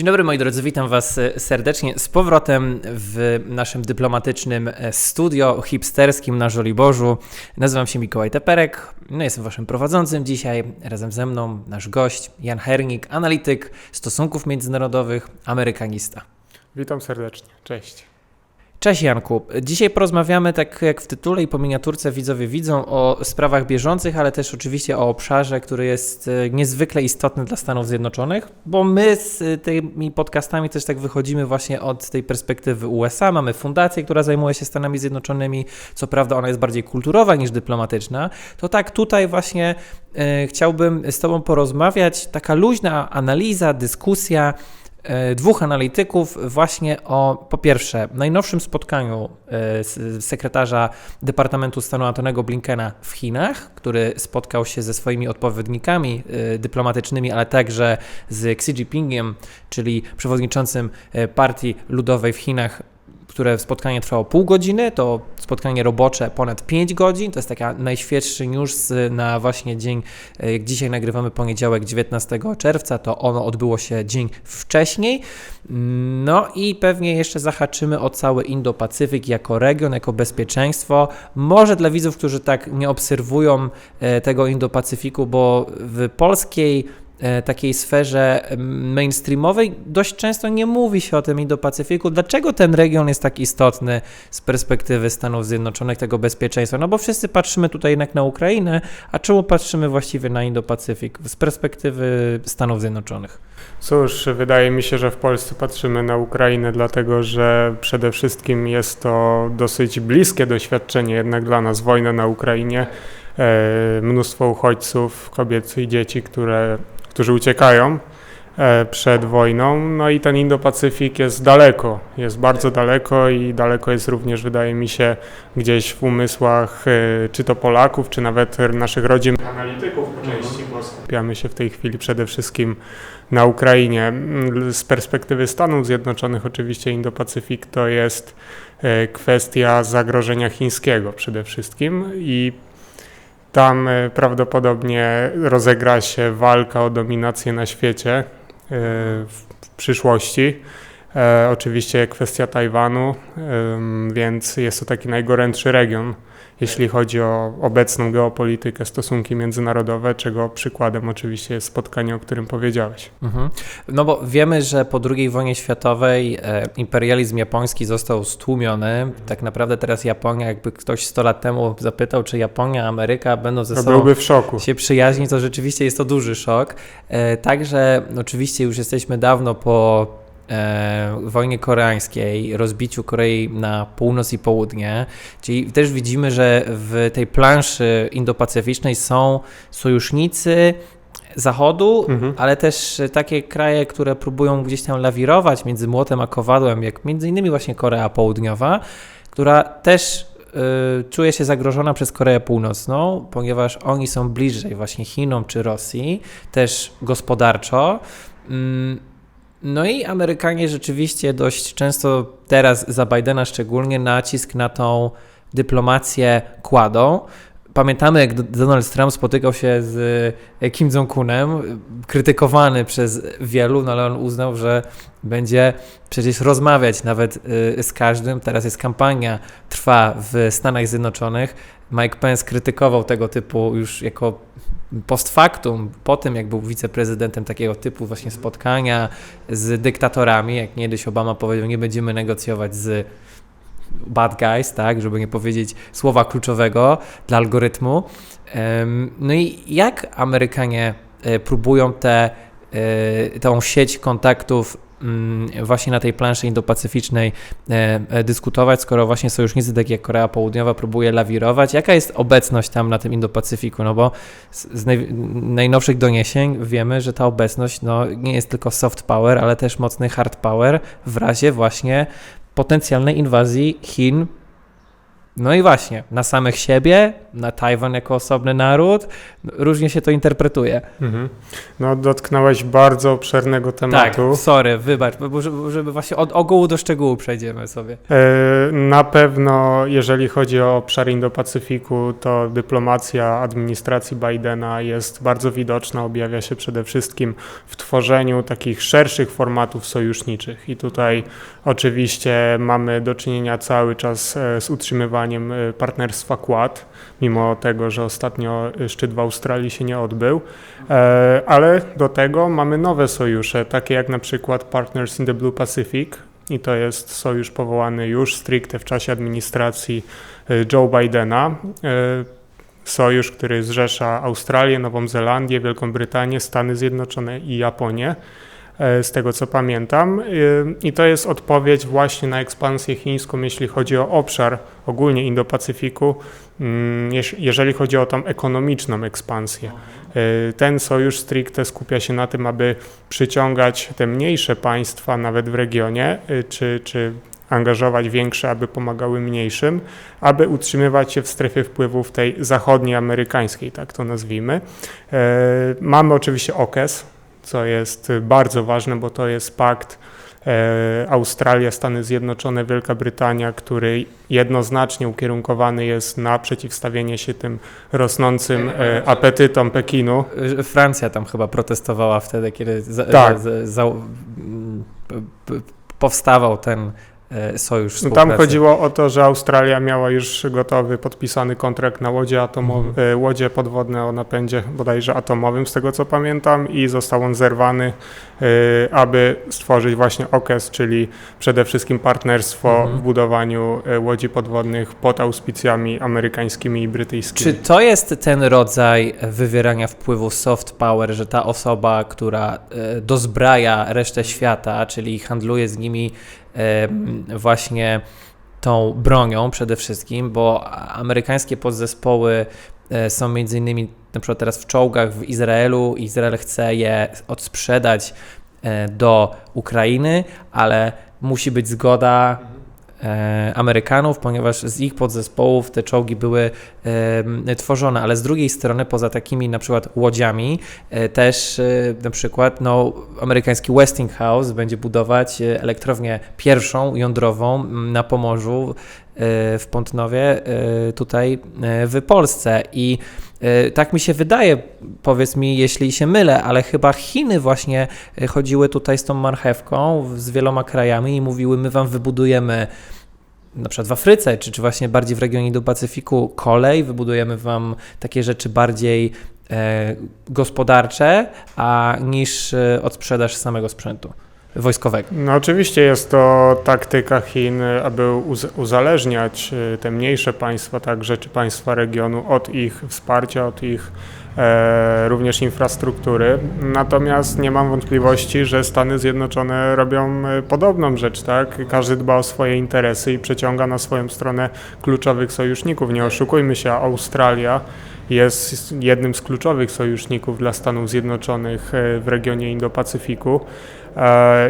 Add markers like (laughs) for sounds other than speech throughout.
Dzień dobry moi drodzy, witam Was e, serdecznie z powrotem w naszym dyplomatycznym e, studio hipsterskim na Żoliborzu. Nazywam się Mikołaj Teperek, no jestem Waszym prowadzącym dzisiaj. Razem ze mną nasz gość Jan Hernik, analityk stosunków międzynarodowych, amerykanista. Witam serdecznie, cześć. Cześć Janku. Dzisiaj porozmawiamy, tak jak w tytule i po miniaturce widzowie widzą, o sprawach bieżących, ale też oczywiście o obszarze, który jest e, niezwykle istotny dla Stanów Zjednoczonych, bo my z e, tymi podcastami też tak wychodzimy właśnie od tej perspektywy USA. Mamy fundację, która zajmuje się Stanami Zjednoczonymi. Co prawda ona jest bardziej kulturowa niż dyplomatyczna. To tak tutaj właśnie e, chciałbym z Tobą porozmawiać. Taka luźna analiza, dyskusja dwóch analityków właśnie o, po pierwsze, najnowszym spotkaniu e, sekretarza Departamentu Stanu Antonego Blinkena w Chinach, który spotkał się ze swoimi odpowiednikami e, dyplomatycznymi, ale także z Xi Jinpingiem, czyli przewodniczącym Partii Ludowej w Chinach, które spotkanie trwało pół godziny, to spotkanie robocze ponad 5 godzin. To jest taka najświeższy news na właśnie dzień, e, jak dzisiaj nagrywamy poniedziałek 19 czerwca, to ono odbyło się dzień wcześniej. No i pewnie jeszcze zahaczymy o cały Indo-Pacyfik jako region, jako bezpieczeństwo. Może dla widzów, którzy tak nie obserwują e, tego Indo-Pacyfiku, bo w polskiej takiej sferze mainstreamowej dość często nie mówi się o tym Indo-Pacyfiku. Dlaczego ten region jest tak istotny z perspektywy Stanów Zjednoczonych, tego bezpieczeństwa? No bo wszyscy patrzymy tutaj jednak na Ukrainę, a czemu patrzymy właściwie na Indo-Pacyfik z perspektywy Stanów Zjednoczonych? Cóż, wydaje mi się, że w Polsce patrzymy na Ukrainę, dlatego że przede wszystkim jest to dosyć bliskie doświadczenie jednak dla nas, wojna na Ukrainie. E, mnóstwo uchodźców, kobiet i dzieci, które którzy uciekają e, przed wojną. No i ten Indo-Pacyfik jest daleko, jest bardzo daleko i daleko jest również, wydaje mi się, gdzieś w umysłach e, czy to Polaków, czy nawet naszych rodzimych analityków po części, bo skupiamy się w tej chwili przede wszystkim na Ukrainie. Z perspektywy Stanów Zjednoczonych oczywiście Indo-Pacyfik to jest e, kwestia zagrożenia chińskiego przede wszystkim i tam e, prawdopodobnie rozegra się walka o dominację na świecie e, w przyszłości. E, oczywiście kwestia Tajwanu, więc jest to taki najgorętszy region jeśli chodzi o obecną geopolitykę, stosunki międzynarodowe, czego przykładem oczywiście jest spotkanie, o którym powiedziałeś. Mhm. No bo wiemy, że po II wojnie światowej e, imperializm japoński został stłumiony. Tak naprawdę teraz Japonia, jakby ktoś 100 lat temu zapytał, czy Japonia, Ameryka będą ze to sobą byłby w szoku. się przyjaźnić, to rzeczywiście jest to duży szok. E, także oczywiście już jesteśmy dawno po wojnie koreańskiej, rozbiciu Korei na północ i południe. Czyli też widzimy, że w tej planszy indopacyficznej są sojusznicy Zachodu, mhm. ale też takie kraje, które próbują gdzieś tam lawirować między młotem a kowadłem, jak między innymi właśnie Korea Południowa, która też y, czuje się zagrożona przez Koreę Północną, ponieważ oni są bliżej właśnie Chinom czy Rosji, też gospodarczo. Mm, no i Amerykanie rzeczywiście dość często teraz za Bidena szczególnie nacisk na tą dyplomację kładą. Pamiętamy, jak Donald Trump spotykał się z Kim Jong-unem, krytykowany przez wielu, no ale on uznał, że będzie przecież rozmawiać nawet y, z każdym. Teraz jest kampania, trwa w Stanach Zjednoczonych. Mike Pence krytykował tego typu już jako post factum, po tym jak był wiceprezydentem takiego typu właśnie spotkania z dyktatorami, jak kiedyś Obama powiedział, nie będziemy negocjować z bad guys, tak, żeby nie powiedzieć słowa kluczowego dla algorytmu. No i jak Amerykanie e, próbują tę te, tą sieć kontaktów właśnie na tej planszy indopacyficznej e, e, dyskutować, skoro właśnie sojusznicy takie jak Korea Południowa próbuje lawirować. Jaka jest obecność tam na tym Indo-Pacyfiku? No bo z, naj, najnowszych doniesień wiemy, że ta obecność no, nie jest tylko soft power, ale też mocny hard power w razie właśnie potencjalnej inwazji Chin No i właśnie, na samych siebie, na Tajwan jako osobny naród, różnie się to interpretuje. Mhm. No, dotknąłeś bardzo obszernego tematu. Tak, sorry, wybacz, bo żeby, właśnie od ogółu do szczegółu przejdziemy sobie. E, Na pewno, jeżeli chodzi o obszar Indo-Pacyfiku, to dyplomacja administracji Bidena jest bardzo widoczna, objawia się przede wszystkim w tworzeniu takich szerszych formatów sojuszniczych. I tutaj oczywiście mamy do czynienia cały czas e, z utrzymywaniem e, partnerstwa Quad, mimo tego, że ostatnio e, szczyt w Australii się nie odbył. E, Ale do tego mamy nowe sojusze, takie jak na przykład Partners in the Blue Pacific, i to jest sojusz powołany już stricte w czasie administracji y, Joe Bidena. Y, Sojusz, który zrzesza Australię, Nową Zelandię, Wielką Brytanię, Stany Zjednoczone i Japonię, y, z tego co pamiętam. Y, I to jest odpowiedź właśnie na ekspansję chińską, jeśli chodzi o obszar ogólnie Indo-Pacyfiku, mm, jeż- jeżeli chodzi o tą ekonomiczną ekspansję. Y, Ten sojusz stricte skupia się na tym, aby przyciągać te mniejsze państwa nawet w regionie, czy, czy angażować większe, aby pomagały mniejszym, aby utrzymywać się w strefie wpływów tej zachodniej amerykańskiej, tak to nazwijmy. E, Mamy oczywiście OKES, co jest bardzo ważne, bo to jest pakt e, Australia, Stany Zjednoczone, Wielka Brytania, który jednoznacznie ukierunkowany jest na przeciwstawienie się tym rosnącym e, apetytom Pekinu. Y, Francja tam chyba protestowała wtedy, kiedy za, Tak. za, za, mm, powstawał ten e, sojusz No współpracy. Tam chodziło o to, że Australia miała już gotowy, podpisany kontrakt na łodzie, atomowe, Mhm. łodzie podwodne o napędzie bodajże atomowym, z tego co pamiętam, i został on zerwany, y, aby stworzyć właśnie OKES, czyli przede wszystkim partnerstwo Mhm. w budowaniu łodzi podwodnych pod auspicjami amerykańskimi i brytyjskimi. Czy to jest ten rodzaj wywierania wpływu soft power, że ta osoba, która e, dozbraja resztę świata, czyli handluje z nimi e, właśnie tą bronią przede wszystkim, bo amerykańskie podzespoły e, są między innymi na przykład teraz w czołgach w Izraelu. Izrael chce je odsprzedać e, do Ukrainy, ale musi być zgoda Amerykanów, ponieważ z ich podzespołów te czołgi były e, tworzone, ale z drugiej strony poza takimi na przykład łodziami e, też e, na przykład no, amerykański Westinghouse będzie budować e, elektrownię pierwszą jądrową na Pomorzu e, w Pątnowie e, tutaj e, w Polsce. I e, tak mi się wydaje, powiedz mi, jeśli się mylę, ale chyba Chiny właśnie e, chodziły tutaj z tą marchewką z wieloma krajami i mówiły, my wam wybudujemy na przykład w Afryce, czy, czy właśnie bardziej w regionie do Pacyfiku kolej, wybudujemy wam takie rzeczy bardziej e, gospodarcze, a niż e, odsprzedaż samego sprzętu wojskowego. No oczywiście jest to taktyka Chin, aby uz- uzależniać y, te mniejsze państwa, także czy państwa regionu od ich wsparcia, od ich e, również infrastruktury. Natomiast nie mam wątpliwości, że Stany Zjednoczone robią e, podobną rzecz, tak? Każdy dba o swoje interesy i przeciąga na swoją stronę kluczowych sojuszników. Nie oszukujmy się, Australia jest jednym z kluczowych sojuszników dla Stanów Zjednoczonych e, w regionie Indo-Pacyfiku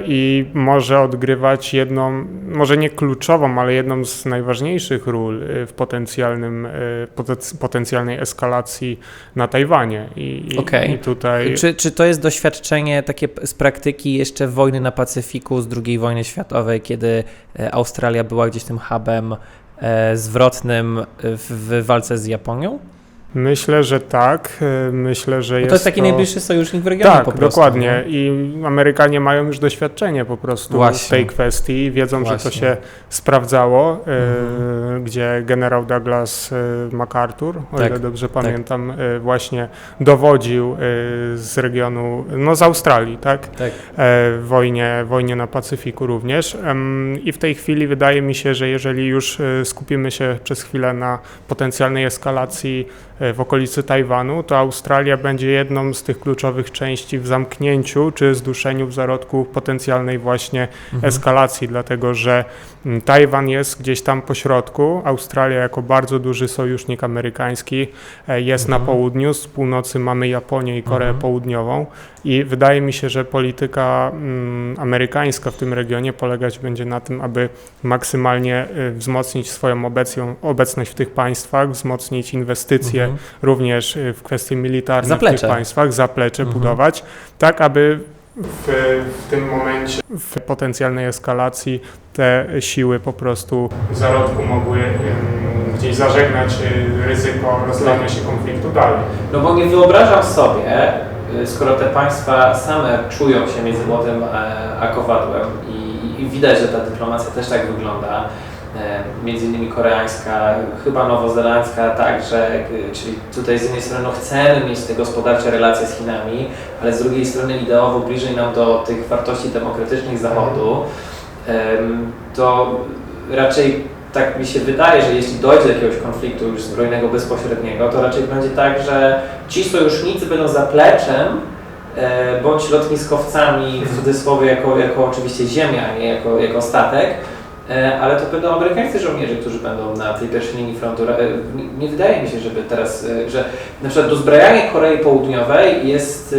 i może odgrywać jedną, może nie kluczową, ale jedną z najważniejszych ról e, w potencjalnym, e, poten- potencjalnej eskalacji na Tajwanie. I, Okej. i tutaj Czy, czy to jest doświadczenie takie z praktyki jeszcze wojny na Pacyfiku z II wojny światowej, kiedy e, Australia była gdzieś tym hubem e, zwrotnym w walce z Japonią? Myślę, że tak. e, Myślę, że jest to jest taki najbliższy sojusznik w regionie Tak, po prostu. dokładnie. nie? I Amerykanie mają już doświadczenie po prostu Właśnie. w tej kwestii. Wiedzą, że to Właśnie. się sprawdzało, Mhm. e, gdzie generał Douglas e, MacArthur, o Tak, ile dobrze pamiętam, e, właśnie dowodził z regionu, no z Australii, tak? Tak. e, w wojnie, wojnie na Pacyfiku również. I w tej chwili wydaje mi się, że jeżeli już skupimy się przez chwilę na potencjalnej eskalacji w okolicy Tajwanu, to Australia będzie jedną z tych kluczowych części w zamknięciu czy zduszeniu w zarodku potencjalnej właśnie Mhm. eskalacji, dlatego że Tajwan jest gdzieś tam po środku, Australia jako bardzo duży sojusznik amerykański e, jest na Mhm. południu, z północy mamy Japonię i Koreę Mhm. Południową i wydaje mi się, że polityka mm, amerykańska w tym regionie polegać będzie na tym, aby maksymalnie y, wzmocnić swoją obecją, obecność w tych państwach, wzmocnić inwestycje Mhm. również y, w kwestie militarne w Zaplecze. tych państwach, zaplecze Mhm. budować, tak aby w, w tym momencie, w potencjalnej eskalacji, te siły po prostu w zarodku mogły gdzieś zażegnać y, ryzyko rozlania się konfliktu dalej. No bo nie wyobrażam sobie, y, skoro te państwa same czują się między młotem a, a kowadłem i, i widać, że ta dyplomacja też tak wygląda, e, między innymi koreańska, chyba nowozelandzka także, y, czyli tutaj z jednej strony no, chcemy mieć te gospodarcze relacje z Chinami, ale z drugiej strony ideowo bliżej nam do tych wartości demokratycznych Zachodu, to raczej tak mi się wydaje, że jeśli dojdzie do jakiegoś konfliktu już zbrojnego bezpośredniego, to raczej będzie tak, że ci sojusznicy będą zapleczem e, bądź lotniskowcami w cudzysłowie jako, jako oczywiście ziemia, a nie jako, jako statek, e, ale to będą amerykańscy żołnierze, którzy będą na tej pierwszej linii frontu. E, nie- wydaje mi się, żeby teraz, e, że na przykład dozbrajanie Korei Południowej jest e,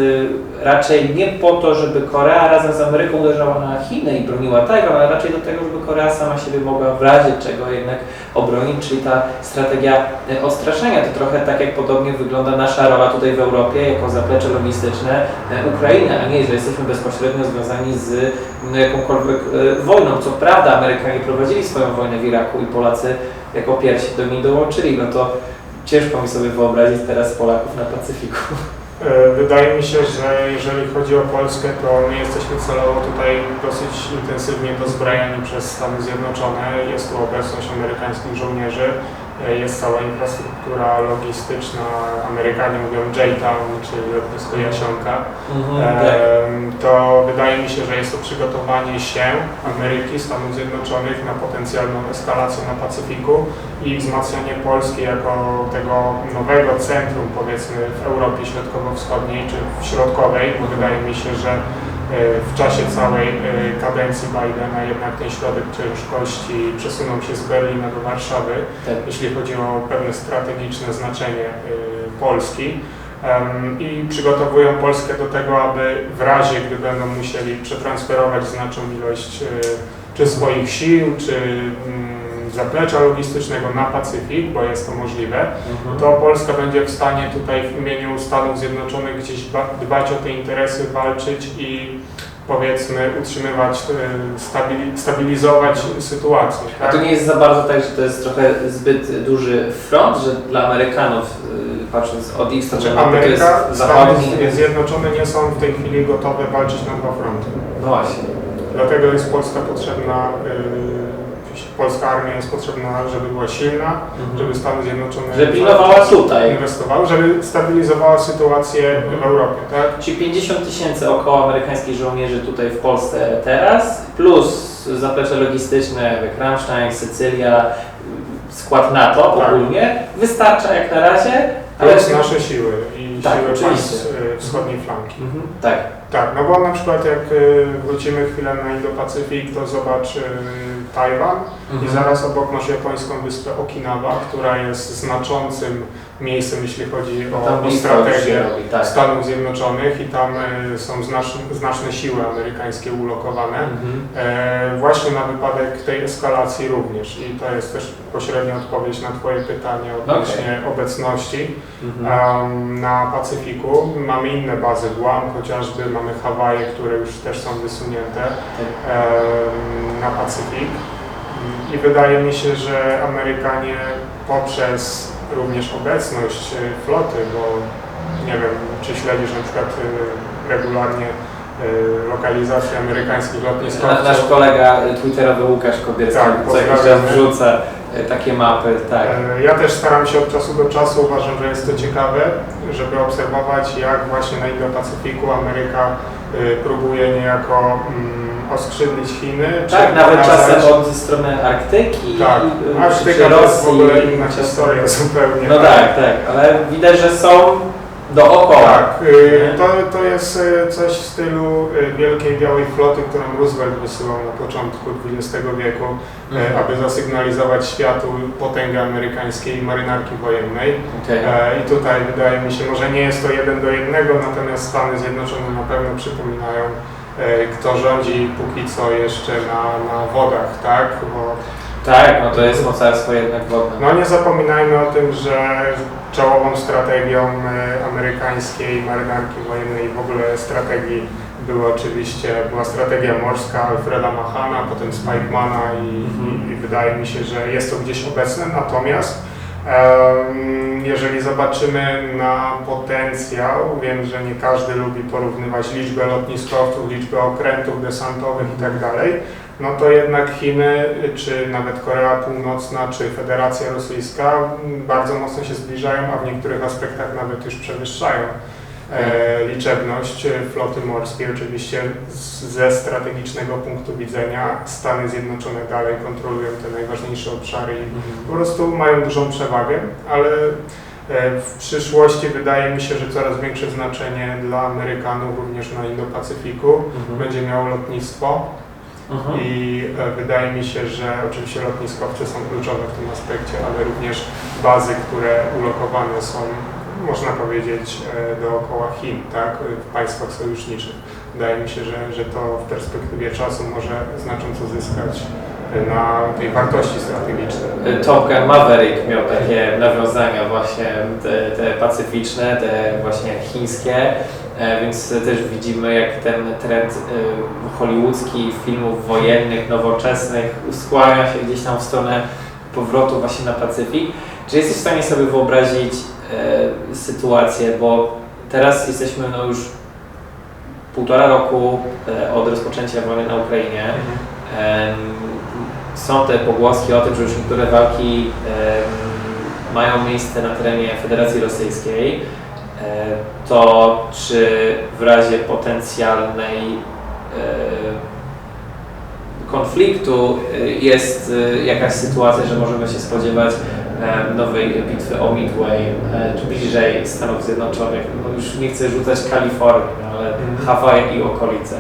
raczej nie po to, żeby Korea razem z Ameryką uderzała na Chiny i broniła Tajwan, ale raczej do tego, żeby Korea sama siebie mogła w razie czego jednak obronić, czyli ta strategia e, odstraszania. To trochę tak jak podobnie wygląda nasza rola tutaj w Europie jako zaplecze logistyczne e, Ukrainy, a nie, że jesteśmy bezpośrednio związani z no, jakąkolwiek e, wojną. Co prawda Amerykanie prowadzili swoją wojnę w Iraku i Polacy jako pierwsi do niej dołączyli, no to ciężko mi sobie wyobrazić teraz Polaków na Pacyfiku. (laughs) E, Wydaje mi się, że jeżeli chodzi o Polskę, to my jesteśmy celowo tutaj dosyć intensywnie dozbrajani przez Stany Zjednoczone. Jest tu obecność amerykańskich żołnierzy, jest cała infrastruktura logistyczna, Amerykanie mówią J-Town, czyli lotnisko Jasionka. tak. Em, To wydaje mi się, że jest to przygotowanie się Ameryki, Stanów Zjednoczonych na potencjalną eskalację na Pacyfiku i wzmacnianie Polski jako tego nowego centrum, powiedzmy, w Europie Środkowo-Wschodniej czy w środkowej, bo wydaje mi się, że e, w czasie całej e, kadencji Bidena jednak ten środek ciężkości przesunął się z Berlina do Warszawy tak. jeśli chodzi o pewne strategiczne znaczenie y, Polski i przygotowują Polskę do tego, aby w razie, gdy będą musieli przetransferować znaczną ilość czy swoich sił, czy mm, zaplecza logistycznego na Pacyfik, bo jest to możliwe, Mhm. to Polska będzie w stanie tutaj w imieniu Stanów Zjednoczonych gdzieś ba- dbać o te interesy, walczyć i powiedzmy utrzymywać, y, stabili- stabilizować sytuację. A tak? to nie jest za bardzo tak, że to jest trochę zbyt duży front, że dla Amerykanów, y, patrząc od ich strony, Znaczy to jest Ameryka, zachodni. Stany Zjednoczone nie są w tej chwili gotowe walczyć na dwa fronty. No właśnie. Dlatego jest Polska potrzebna, yy, polska armia jest potrzebna, żeby była silna, żeby Stany Zjednoczone Że pilnowała tutaj. inwestowały, żeby stabilizowała sytuację w Europie, tak? Czyli 50 tysięcy około amerykańskich żołnierzy tutaj w Polsce teraz, plus zaplecze logistyczne jak Ramstein, Sycylia, skład NATO Tak. ogólnie, wystarcza jak na razie, ale... Plus nasze siły i Tak, siły państw yy, wschodniej flanki. Mhm, tak. Tak, no bo na przykład jak y, wrócimy chwilę na Indo-Pacyfik, to zobacz y, Tajwan i Mhm. zaraz obok masz japońską wyspę Okinawa, która jest znaczącym miejscem, jeśli chodzi o, o strategię robi, tak. Stanów Zjednoczonych i tam y, są znaczne, znaczne siły amerykańskie ulokowane. Mhm. E, właśnie na wypadek tej eskalacji również i to jest też pośrednia odpowiedź na Twoje pytanie odnośnie obecności Mhm. na Pacyfiku. Mamy inne bazy, Guam chociażby, mamy Hawaje, które już też są wysunięte em, na Pacyfik. I wydaje mi się, że Amerykanie poprzez również obecność e, floty, bo nie wiem, czy śledzisz na przykład e, regularnie e, lokalizację amerykańskich lotnisk. Na, nasz kolega y, twitterowy Łukasz Kobierski Tak, co jakiś czas wrzuca y, takie mapy, tak. E, Ja też staram się od czasu do czasu, uważam, że jest to ciekawe, żeby obserwować jak właśnie na Indo-Pacyfiku Ameryka y, próbuje niejako mm, oskrzydlić Chiny. czy Tak, nawet pokazać- czasem od strony Arktyki. Tak, y, Arktyka to jest w Rosji, ogóle inna historia zupełnie. No tak, tak, ale widać, że są dookoła. Tak, y, to, to jest y, coś w stylu Wielkiej Białej Floty, którą Roosevelt wysyłał na początku XX wieku, Mhm. aby zasygnalizować światu potęgę amerykańskiej marynarki wojennej. Okej. E, I tutaj wydaje mi się, może nie jest to jeden do jednego, natomiast Stany Zjednoczone na pewno przypominają, kto rządzi póki co jeszcze na, na wodach, tak? Bo Tak, no to jest mocarstwo jednak wodne. no nie zapominajmy o tym, że czołową strategią e, amerykańskiej marynarki wojennej w ogóle strategii była oczywiście była strategia morska Alfreda Mahana, potem Spikemana i, Mhm. i, i wydaje mi się, że jest to gdzieś obecne. Natomiast jeżeli zobaczymy na potencjał, wiem, że nie każdy lubi porównywać liczbę lotniskowców, liczbę okrętów desantowych i tak no to jednak Chiny, czy nawet Korea Północna, czy Federacja Rosyjska bardzo mocno się zbliżają, a w niektórych aspektach nawet już przewyższają liczebność e, floty morskiej. Oczywiście z, ze strategicznego punktu widzenia Stany Zjednoczone dalej kontrolują te najważniejsze obszary i po prostu mają dużą przewagę, ale e, w przyszłości wydaje mi się, że coraz większe znaczenie dla Amerykanów również na Indo-Pacyfiku Mhm. będzie miało lotnictwo. Mhm. I e, wydaje mi się, że oczywiście lotniskowce są kluczowe w tym aspekcie, ale również bazy, które ulokowane są, można powiedzieć, e, dookoła Chin, tak, w państwach sojuszniczych. Wydaje mi się, że, że to w perspektywie czasu może znacząco zyskać e, na tej wartości strategicznej. Top Gun Maverick miał takie nawiązania właśnie te, te pacyficzne, te właśnie chińskie, e, więc też widzimy jak ten trend e, hollywoodzki filmów wojennych, nowoczesnych skłania się gdzieś tam w stronę powrotu właśnie na Pacyfik. Czy jesteś w stanie sobie wyobrazić e, sytuację, bo teraz jesteśmy no już półtora roku e, od rozpoczęcia wojny na Ukrainie. Em, Są te pogłoski o tym, że już niektóre walki mają miejsce na terenie Federacji Rosyjskiej. E, To czy w razie potencjalnej e, konfliktu jest jakaś sytuacja, że możemy się spodziewać nowej bitwy o Midway, e, czy bliżej Stanów Zjednoczonych? No już nie chcę rzucać Kalifornii, ale Mhm. Hawaje i okolice.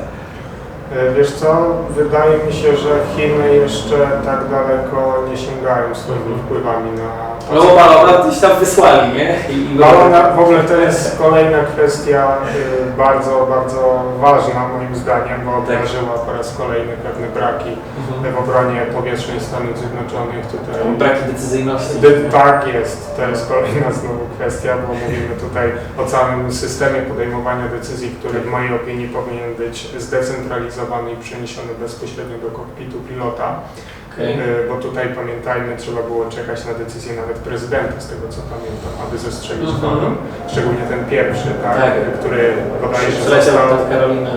E, Wiesz co, wydaje mi się, że Chiny jeszcze tak daleko nie sięgają swoimi wpływami na No bo balona gdzieś tam wysłali, nie? I, i No, w ogóle to jest kolejna kwestia y, bardzo, bardzo ważna moim zdaniem, bo obnażyła po raz kolejny pewne braki Mhm. w obronie powietrznej Stanów Zjednoczonych tutaj. Braki decyzyjności. Dy- Tak jest, to jest kolejna znowu kwestia, bo mówimy tutaj o całym systemie podejmowania decyzji, który w mojej opinii powinien być zdecentralizowany i przeniesiony bezpośrednio do kokpitu pilota. Okej. Y, Bo tutaj pamiętajmy, trzeba było czekać na decyzję nawet prezydenta, z tego co pamiętam, aby zestrzelić Mhm. balon. Szczególnie ten pierwszy, tak, Tak. który bodajże został...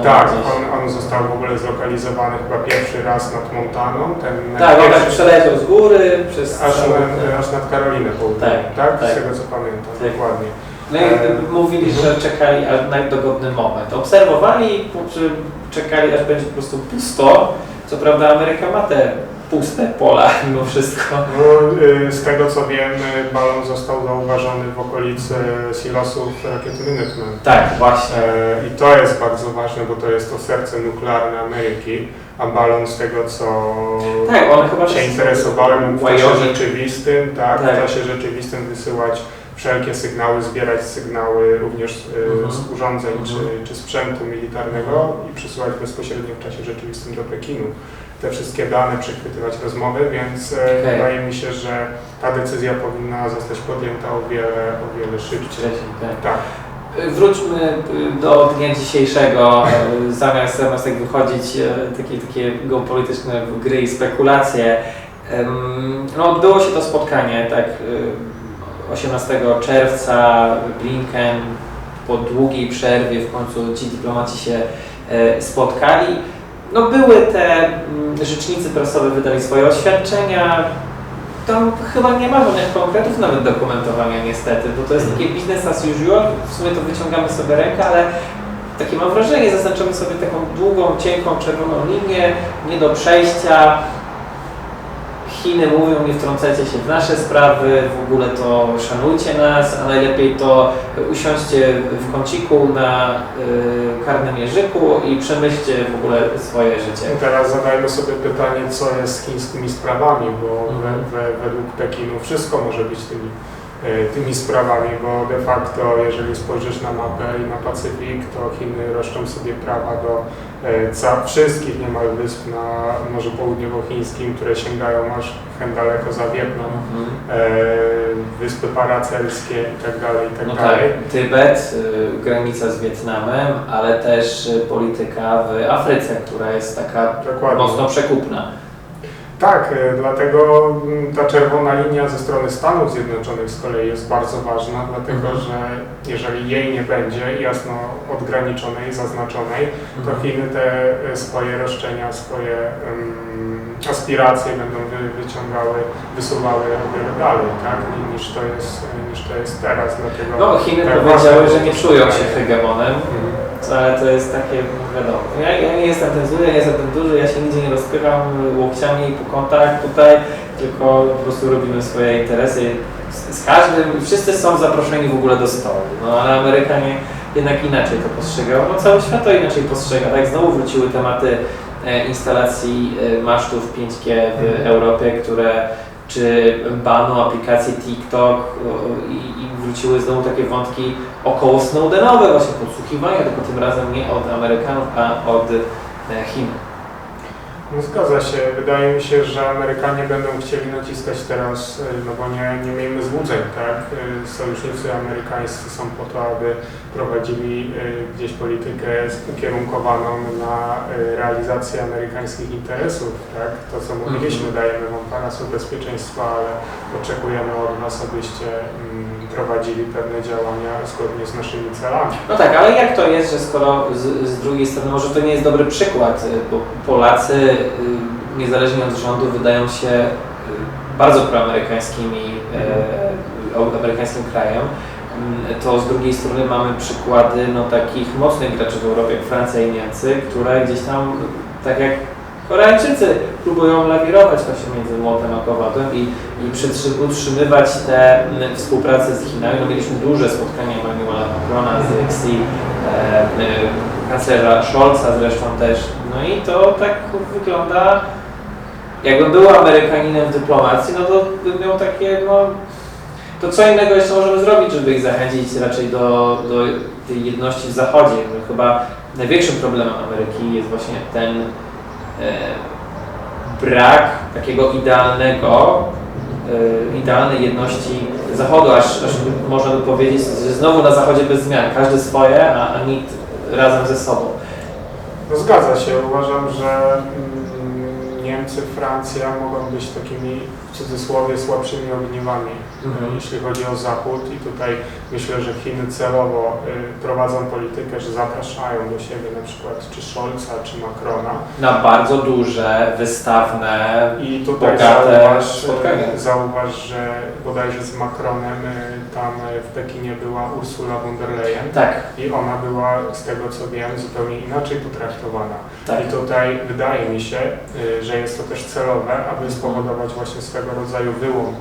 Tak, on, on został w ogóle zlokalizowany chyba pierwszy raz nad Montaną, ten Tak, on tak przeleciał z góry przez... aż, na, aż nad Karolinę południową, Tak, tak? tak. Z tego co pamiętam, Tak. dokładnie. No i mówili, że czekali aż na dogodny moment. Obserwowali, czekali aż będzie po prostu pusto. Co prawda Ameryka ma te puste pola (laughs) mimo wszystko. No, y, z tego co wiem, y, balon został zauważony w okolicy silosów rakiety Minuteman. Tak, właśnie. E, I to jest bardzo ważne, bo to jest to serce nuklearne Ameryki, a balon z tego co Tak, one chyba się interesowałem w czasie rzeczywistym, tak, Tak. w czasie rzeczywistym wysyłać wszelkie sygnały, zbierać sygnały również e, Mhm. z urządzeń Mhm. czy, czy sprzętu militarnego i przesyłać bezpośrednio w czasie rzeczywistym do Pekinu te wszystkie dane, przechwytywać rozmowy, więc e, Okej. wydaje mi się, że ta decyzja powinna zostać podjęta o wiele, o wiele szybciej. Tak. Tak. Wróćmy y, do dnia dzisiejszego. Zamiast, zamiast tak wychodzić takie, takie geopolityczne gry i spekulacje, no, odbyło się to spotkanie, tak, 18 czerwca Blinken po długiej przerwie w końcu ci dyplomaci się e, spotkali. No były te mm, rzecznicy prasowe wydali swoje oświadczenia, tam chyba nie ma żadnych konkretów nawet dokumentowania niestety, bo to jest takie business as usual, w sumie to wyciągamy sobie rękę, ale takie mam wrażenie, zaznaczamy sobie taką długą, cienką, czerwoną linię, nie do przejścia. Chiny mówią, nie wtrącajcie się w nasze sprawy, w ogóle to szanujcie nas, a najlepiej to usiądźcie w kąciku na y, karnym jeżyku i przemyślcie w ogóle swoje życie. I teraz zadajmy sobie pytanie, co jest z chińskimi sprawami, bo Mhm. we, we, według Pekinu wszystko może być tymi, e, tymi sprawami, bo de facto jeżeli spojrzysz na mapę i na Pacyfik, to Chiny roszczą sobie prawa do ca, wszystkich niemal wysp na Morzu Południowochińskim, które sięgają aż hen daleko za Wietnam, Mhm. e, wyspy paracelskie i tak tak No tak. Tybet, y, granica z Wietnamem, ale też y, polityka w Afryce, która jest taka Dokładnie. mocno przekupna. Tak, e, dlatego mm, ta czerwona linia ze strony Stanów Zjednoczonych z kolei jest bardzo ważna, dlatego Mhm. że jeżeli jej nie będzie jasno odgraniczonej, zaznaczonej, to Mhm. Chiny te e, swoje roszczenia, swoje em, aspiracje będą wy, wyciągały, wysuwały o wiele dalej, tak, ni- niż to jest, niż to jest teraz. Dlatego No, Chiny tak powiedziały, że nie to czują się hegemonem, Mhm. Ale to jest takie, wiadomo, ja, ja nie jestem ten zły, ja nie jestem ten duży, ja się nigdzie nie rozpycham łokciami po kątach tutaj, tylko po prostu robimy swoje interesy z, z każdym, wszyscy są zaproszeni w ogóle do stołu, no ale Amerykanie jednak inaczej to postrzegają, no cały świat to inaczej postrzega, tak znowu wróciły tematy e, instalacji e, masztów 5G w Mhm. Europie, które czy banu aplikacji TikTok i, i wróciły znowu takie wątki około Snowdenowe, właśnie podsłuchiwania, tylko tym razem nie od Amerykanów, a od e, Chin. No zgadza się. Wydaje mi się, że Amerykanie będą chcieli naciskać teraz, y, no bo nie, nie miejmy złudzeń, tak? Y, Sojusznicy amerykańscy są po to, aby prowadzili gdzieś politykę ukierunkowaną na realizację amerykańskich interesów, tak? To, co mówiliśmy, Mhm. dajemy wam parasol bezpieczeństwa, ale oczekujemy od was, abyście mm, prowadzili pewne działania zgodnie z naszymi celami. No tak, ale jak to jest, że skoro z, z drugiej strony, może to nie jest dobry przykład, y, bo Polacy y, niezależnie od rządu wydają się y, bardzo proamerykańskimi, e, amerykańskim krajem, Mm, to z drugiej strony mamy przykłady no, takich mocnych graczy w Europie, jak Francja i Niemcy, które gdzieś tam, tak jak Koreańczycy, próbują lawirować właśnie między młotem a kowadłem i, i utrzymywać tę mm, współpracę z Chinami. No, mieliśmy duże spotkania Emmanuela Macrona z Xi, e, e, kanclerza Scholza zresztą też. No i to tak wygląda, jakbym był Amerykaninem w dyplomacji, no to bym miał takie, no, to co innego jeszcze możemy zrobić, żeby ich zachęcić raczej do, do tej jedności w Zachodzie. No, chyba największym problemem Ameryki jest właśnie ten brak takiego idealnego, e, idealnej jedności Zachodu, aż, aż można by powiedzieć, że znowu na Zachodzie bez zmian, każdy swoje, a, a nikt razem ze sobą. No zgadza się. Uważam, że mm, Niemcy, Francja mogą być takimi w cudzysłowie słabszymi ogniwami. Jeśli chodzi o Zachód i tutaj myślę, że Chiny celowo y, prowadzą politykę, że zapraszają do siebie na przykład czy Scholza, czy Macrona Na bardzo duże, wystawne i tutaj Bogate zauważ, spotkania. zauważ, że bodajże z Macronem y, tam y, w Pekinie była Ursula von der Leyen Tak, i ona była z tego co wiem zupełnie inaczej potraktowana. tak. I tutaj wydaje mi się, że jest to też celowe, aby spowodować właśnie swego rodzaju wyłom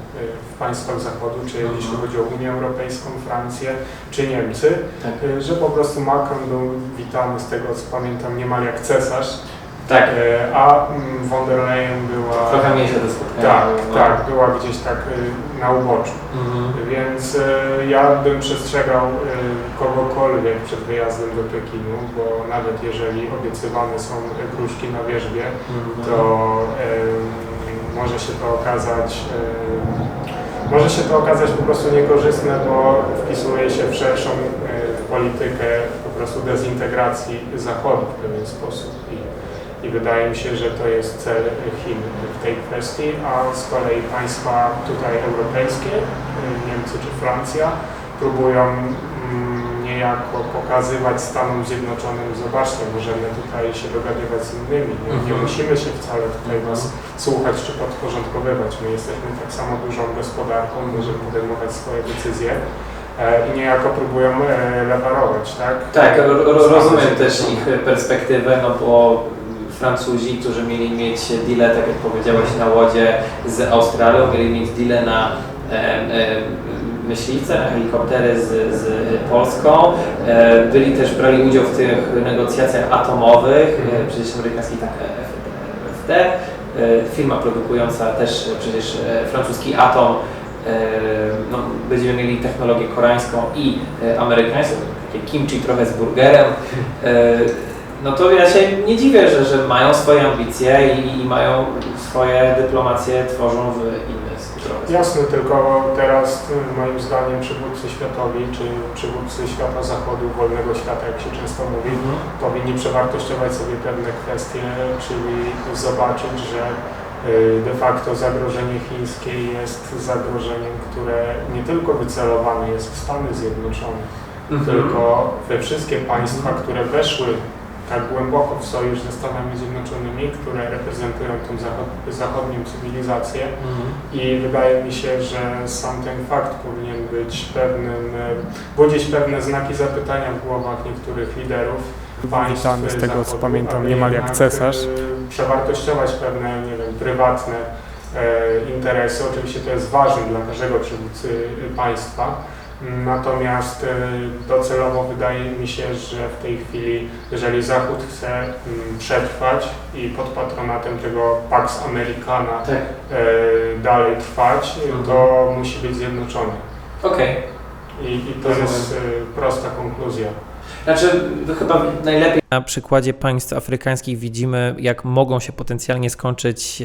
w państwach Zachodu, czy Mhm. jeśli chodzi o Unię Europejską, Francję czy Niemcy, Tak. y, że po prostu Macron był witany z tego co pamiętam niemal jak cesarz, Tak, y, a mm, von der Leyen była... trochę to spotkanie. Tak, no. tak, była gdzieś tak y, na uboczu. Mhm. Więc ja bym przestrzegał kogokolwiek przed wyjazdem do Pekinu, bo nawet jeżeli obiecywane są gruszki na wierzbie, Mhm. to może się to okazać może się to okazać po prostu niekorzystne, bo wpisuje się w szerszą y, politykę po prostu dezintegracji Zachodu w pewien sposób. I, I wydaje mi się, że to jest cel Chin w tej kwestii, a z kolei państwa tutaj europejskie, y, Niemcy czy Francja, próbują niejako pokazywać Stanom Zjednoczonym, zobaczcie, możemy tutaj się dogadywać z innymi, nie, nie Mhm. musimy się wcale tutaj Mhm. was słuchać czy podporządkowywać. My jesteśmy tak samo dużą gospodarką, możemy podejmować swoje decyzje. e, i niejako próbują e, lewarować, tak? Tak, ro, rozumiem też ich perspektywę, no bo Francuzi, którzy mieli mieć deale, tak jak powiedziałeś, na łodzie z Australią, mieli mieć deale na e, myśliwce, na helikoptery z, z Polską. E, byli też, brali udział w tych negocjacjach atomowych, e, przecież amerykański tak FD, e, firma produkująca też przecież francuski atom. No, będziemy mieli technologię koreańską i amerykańską, takie kimchi trochę z burgerem. No to ja się nie dziwię, że, że mają swoje ambicje i, i mają swoje dyplomacje, tworzą w inny sposób. Jasne, tylko teraz moim zdaniem przywódcy światowi, czy przywódcy świata zachodu, wolnego świata, jak się często mówi, Mhm. powinni przewartościować sobie pewne kwestie, czyli zobaczyć, że y, de facto zagrożenie chińskie jest zagrożeniem, które nie tylko wycelowane jest w Stany Zjednoczone, Mhm. tylko we wszystkie państwa, które weszły tak głęboko w sojusz ze Stanami Zjednoczonymi, które reprezentują tą zachod- zachodnią cywilizację. Mhm. I wydaje mi się, że sam ten fakt powinien być pewnym, e, budzić pewne znaki zapytania w głowach niektórych liderów państw Witany z tego, co Zachodu, pamiętam, aby niemal jak cesarz. e, Przewartościować pewne, nie wiem, prywatne e, interesy. Oczywiście to jest ważne dla każdego przywódcy państwa. Natomiast e, docelowo wydaje mi się, że w tej chwili, jeżeli Zachód chce mm, przetrwać i pod patronatem tego Pax Americana Tak, e, dalej trwać, Mhm. to musi być zjednoczony. okej. I, i to Rozumiem. jest prosta konkluzja. Znaczy, chyba najlepiej. Na przykładzie państw afrykańskich widzimy, jak mogą się potencjalnie skończyć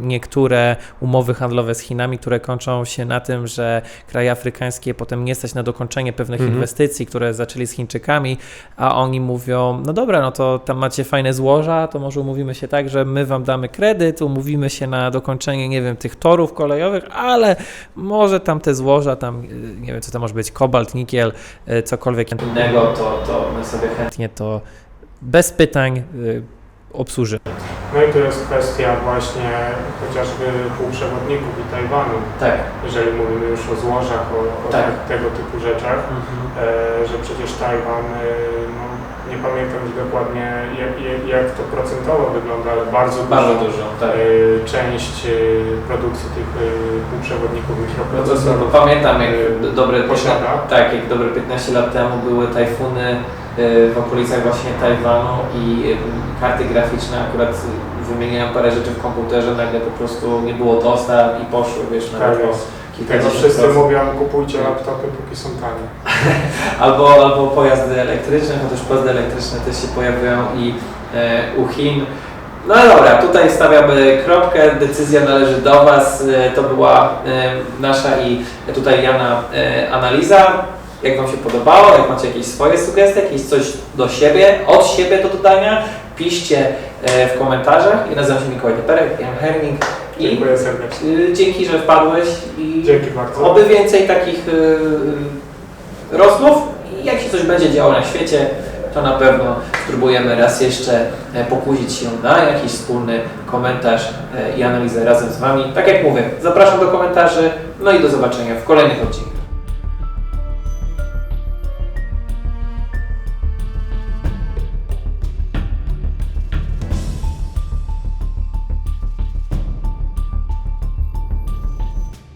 niektóre umowy handlowe z Chinami, które kończą się na tym, że kraje afrykańskie potem nie stać na dokończenie pewnych Mhm. inwestycji, które zaczęli z Chińczykami, a oni mówią: No dobra, no to tam macie fajne złoża, to może umówimy się tak, że my wam damy kredyt, umówimy się na dokończenie, nie wiem, tych torów kolejowych, ale może tam te złoża, tam y, nie wiem, co to może być, kobalt, nikiel, y, cokolwiek innego, to, to my sobie chętnie to bez pytań y, obsłużymy. No i to jest kwestia właśnie chociażby półprzewodników i Tajwanu, Tak. jeżeli mówimy już o złożach, o, o Tak. te- tego typu rzeczach, e, że przecież Tajwan, no, nie pamiętam już dokładnie jak, jak, to procentowo wygląda, ale bardzo, Bardzo duża, dużo, tak. e, część e, produkcji tych e, półprzewodników, No to, to, mikroprocesorów to pamiętam, jak dobre, posiada. tak, jak dobre 15 lat temu były tajfuny w okolicach właśnie Tajwanu i karty graficzne akurat wymieniałem parę rzeczy w komputerze, nagle po prostu nie było dostaw i poszły, wiesz, na Tak lewo jest. Tego kilkadziesiąt wszyscy procent. mówią, kupujcie laptopy, póki są tanie. (laughs) Albo, albo pojazdy elektryczne, chociaż pojazdy elektryczne też się pojawiają i e, u Chin. No dobra, tutaj stawiamy kropkę, decyzja należy do Was. E, To była e, nasza i tutaj Jana e, analiza. Jak Wam się podobało, jak macie jakieś swoje sugestie, jakieś coś do siebie, od siebie do dodania, piszcie e, w komentarzach. Ja nazywam się Mikołaj Deperek, Jan Herming i Dziękuję serdecznie. e, dzięki, że wpadłeś i Dzięki bardzo. Oby więcej takich y, rozmów i jak się coś będzie działo na świecie, to na pewno spróbujemy raz jeszcze e, pokusić się na jakiś wspólny komentarz e, i analizę razem z Wami. Tak jak mówię, zapraszam do komentarzy, no i do zobaczenia w kolejnych odcinkach.